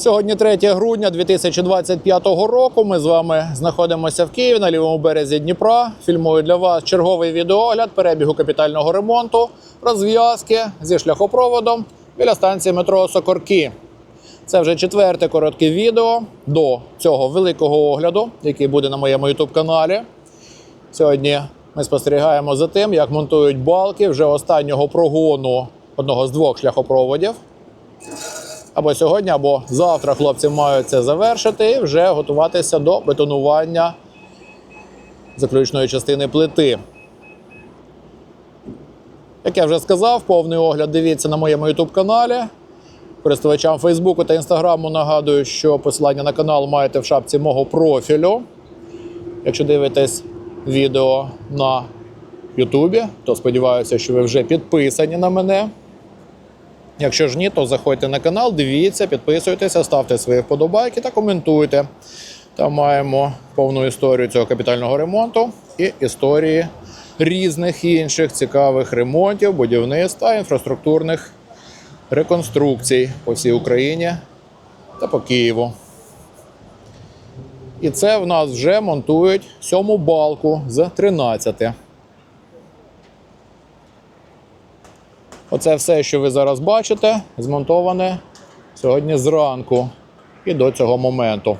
Сьогодні 3 грудня 2025 року. Ми з вами знаходимося в Києві на лівому березі Дніпра. Фільмую для вас черговий відеогляд перебігу капітального ремонту, розв'язки зі шляхопроводом біля станції метро Сокорки. Це вже четверте коротке відео до цього великого огляду, який буде на моєму youtube каналі. Сьогодні ми спостерігаємо за тим, як монтують балки вже останнього прогону одного з двох шляхопроводів. Або сьогодні, або завтра хлопці мають це завершити і вже готуватися до бетонування заключної частини плити. Як я вже сказав, повний огляд дивіться на моєму youtube каналі. Користувачам Фейсбуку та Інстаграму нагадую, що посилання на канал маєте в шапці мого профілю. Якщо дивитесь відео на Ютубі, то сподіваюся, що ви вже підписані на мене. Якщо ж ні, то заходьте на канал, дивіться, підписуйтеся, ставте свої вподобайки та коментуйте. Там маємо повну історію цього капітального ремонту і історії різних інших цікавих ремонтів, будівництв та інфраструктурних реконструкцій по всій Україні та по Києву. І це в нас вже монтують сьому балку з 13. Оце все, що ви зараз бачите, змонтоване сьогодні зранку і до цього моменту.